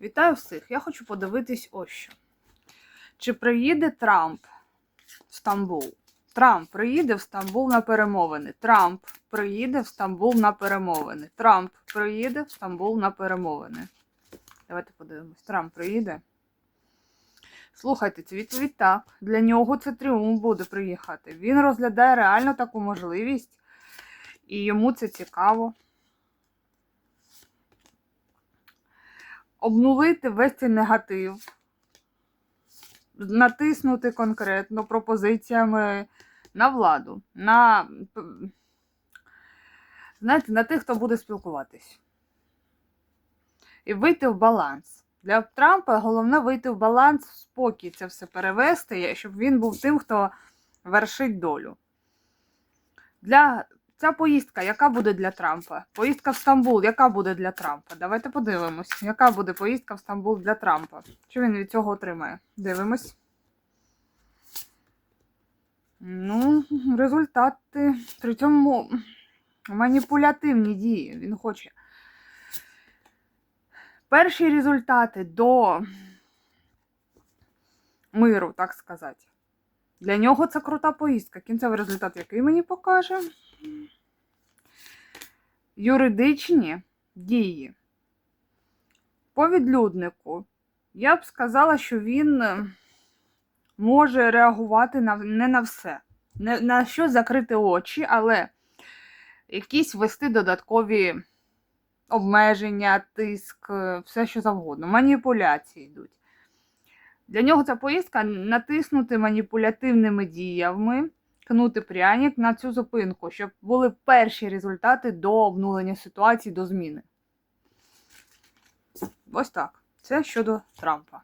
Вітаю всіх! Я хочу подивитись ось що. Чи приїде Трамп в Стамбул? Трамп приїде в Стамбул на перемовини. Трамп приїде в Стамбул на перемовини. Трамп приїде в Стамбул на перемовини. Давайте подивимось. Трамп приїде. Слухайте, це відповідь так. Для нього це тріумф буде приїхати. Він розглядає реально таку можливість, і йому це цікаво. Обнулити весь цей негатив, натиснути конкретно пропозиціями на владу, на, знаєте, на тих, хто буде спілкуватись. І вийти в баланс. Для Трампа головне вийти в баланс, в спокій це все перевести, щоб він був тим, хто вершить долю. Для Ця поїздка, яка буде для Трампа? Поїздка в Стамбул, яка буде для Трампа? Давайте подивимось, яка буде поїздка в Стамбул для Трампа. Що він від цього отримає? Дивимось. Ну, результати. При цьому маніпулятивні дії. Він хоче. Перші результати до миру, так сказати. Для нього це крута поїздка. Кінцевий результат, який мені покаже юридичні дії. По відлюднику я б сказала, що він е, може реагувати на, не на все. Не на що закрити очі, але якісь вести додаткові обмеження, тиск, е, все що завгодно. Маніпуляції йдуть. Для нього ця поїздка натиснути маніпулятивними діями кнути пряник на цю зупинку, щоб були перші результати до обнулення ситуації, до зміни. Ось так. Це щодо Трампа.